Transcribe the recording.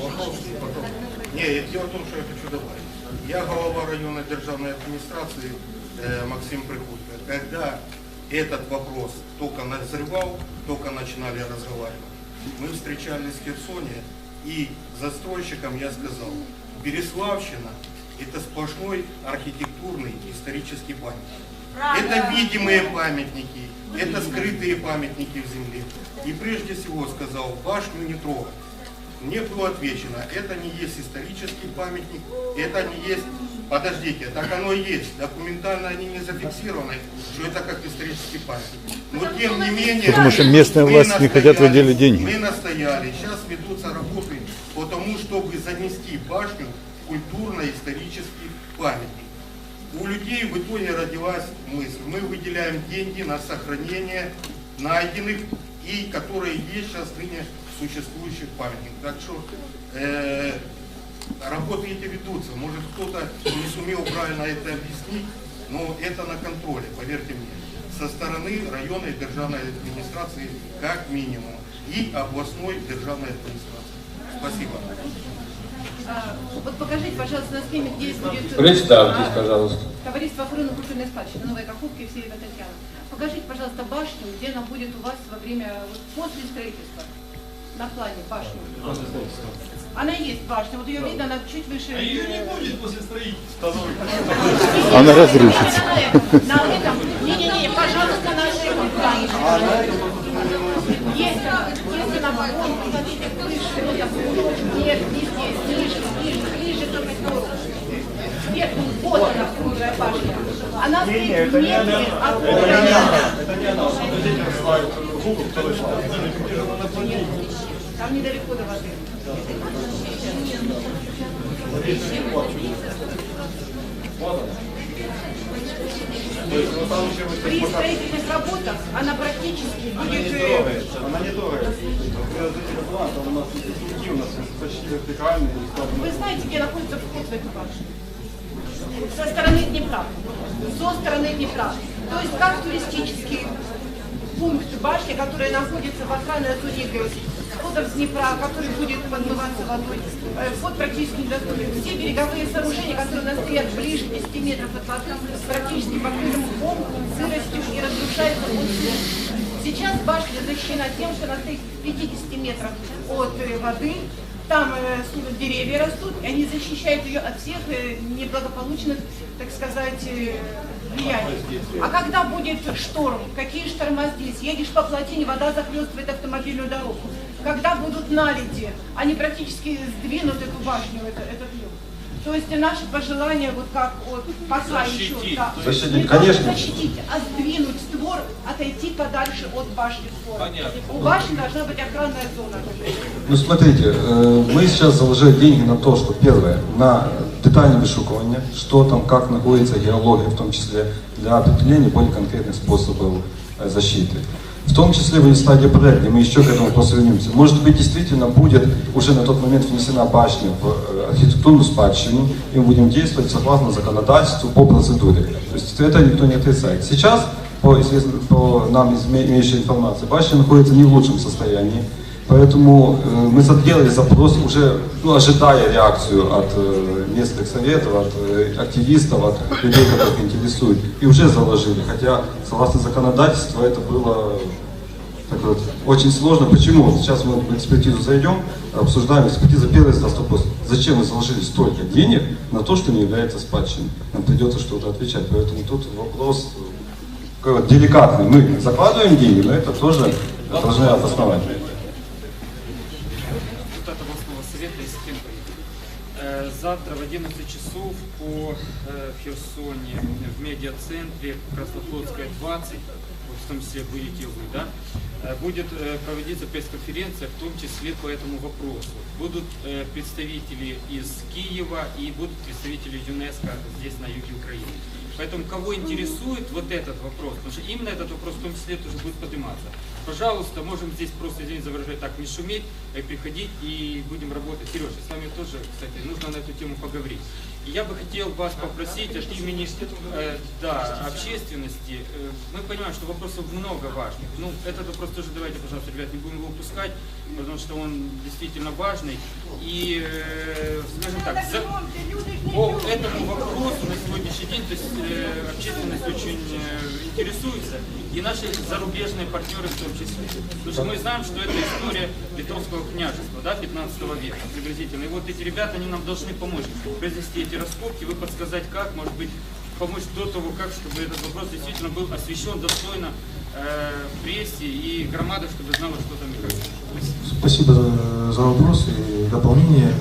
потом- Не, дело в том, что я хочу добавить. Я глава районной державной администрации э, Максим Приходько. Когда этот вопрос только назревал, только начинали разговаривать, мы встречались в Херсоне, и застройщикам я сказал, Береславщина – это сплошной архитектурный исторический памятник. Это видимые памятники, это скрытые памятники в земле. И прежде всего сказал, башню не трогать. Мне было отвечено, это не есть исторический памятник, это не есть... Подождите, так оно и есть. Документально они не зафиксированы, что это как исторический памятник. Но тем не менее... Потому что местная мы власть не хотят настояли- выделить деньги. Мы настояли, сейчас ведутся работы по тому, чтобы занести башню в культурно-исторический памятник. У людей в итоге родилась мысль. Мы выделяем деньги на сохранение найденных и которые есть сейчас ныне существующих памятников. Так что э, работы эти ведутся. Может кто-то не сумел правильно это объяснить, но это на контроле, поверьте мне. Со стороны районной державной администрации как минимум и областной державной администрации. Спасибо. А, Вот покажите, пожалуйста, на схеме, где будет... Представьтесь, а, пожалуйста. Товариство охраны культурной спадщины, Новая Каховка и Северо Татьяна. Покажите, пожалуйста, башню, где она будет у вас во время, вот после строительства. На плане башню. Она есть башня, вот ее видно, она чуть выше. А ее не будет после строительства. Она разрушится. На этом, не-не-не, пожалуйста, на этом плане. Есть она, есть она, вон, посмотрите, выше. Нет, не здесь, ниже, ниже, ближе к монитору. Сверху, вот она, круглая башня. Она стоит в метре от Там недалеко до воды. При строительных работах она практически будет... э, Она не трогается. Приложительный план, там у нас круги у нас почти вертикальные. Вы знаете, где находится вход в эту башню? Со стороны Днепра. Со стороны Днепра. То есть как туристический пункт башни, которая находится в охранной зоне э, входа в Днепра, который будет подмываться водой. Э, Вход практически недоступен. Все береговые сооружения, которые у нас стоят ближе 10 метров от воды, практически покрыты мхом, сыростью и разрушаются от. Сейчас башня защищена тем, что она стоит в 50 метрах от э, воды, там э, с- деревья растут, и они защищают ее от всех э, неблагополучных, так сказать, э, влияний. А когда будет шторм, какие шторма здесь? Едешь по плотине, вода захлестывает автомобильную дорогу. Когда будут наледи, они практически сдвинут эту башню, это- этот лед. То есть наши пожелания, вот как вот пока еще, да, Защитить, не только конечно. защитить, а сдвинуть створ, отойти подальше от башни створа. У башни должна быть охранная зона. Ну смотрите, э, мы сейчас заложили деньги на то, что первое, на детальное вышукивание, что там, как находится геология, в том числе для определения более конкретных способов э, защиты. В том числе в стадии проекта, мы еще к этому вопросу вернемся. Может быть, действительно будет уже на тот момент внесена башня в э, архитектурную спадщину, и мы будем действовать согласно законодательству по процедуре. То есть это никто не отрицает. Сейчас, по, известно- по нам имеющей информации, башня находится не в лучшем состоянии. Поэтому э, мы сделали запрос, уже ну, ожидая реакцию от э, местных советов, от э, активистов, от людей, которых интересует, и уже заложили. Хотя, согласно законодательству, это было так вот, очень сложно. Почему? Сейчас мы в экспертизу зайдем, обсуждаем экспертизу. Первый задаст вопрос, зачем вы заложили столько денег на то, что не является спадщиной? Нам придется что-то отвечать. Поэтому тут вопрос такой вот деликатный. Мы закладываем деньги, но это тоже должны обосновать. Завтра в 11 часов по э, Херсоне, в медиацентре Краснофлотская 20, вот в том числе будете вы, да, э, будет э, проводиться пресс-конференция, в том числе по этому вопросу. Будут представители из Киева и будут представители ЮНЕСКО здесь на юге Украины. Поэтому кого интересует вот этот вопрос, потому что именно этот вопрос в том числе тоже будет подниматься. Пожалуйста, можем здесь просто, извините за так не шуметь, э, приходить и будем работать. Сережа, с вами тоже, кстати, нужно на эту тему поговорить. Я бы хотел вас попросить от имени э, да, общественности. э, мы понимаем, что вопросов много важных. Ну, этот вопрос тоже давайте, пожалуйста, ребят, не будем его упускать. потому что он действительно важный. И, э, скажем так, за- по этому вопросу на сегодняшний день то есть, э, общественность очень э, интересуется, и наши зарубежные партнеры в том числе. Потому что мы знаем, что это история Литовского княжества, да, 15 века приблизительно. И вот эти ребята, они нам должны помочь произвести эти раскопки, вы подсказать как, может быть, помочь до того, как, чтобы этот вопрос действительно был освещен достойно э, прессе и громада, чтобы знала, что там и как. Спасибо за, за вопрос и дополнение.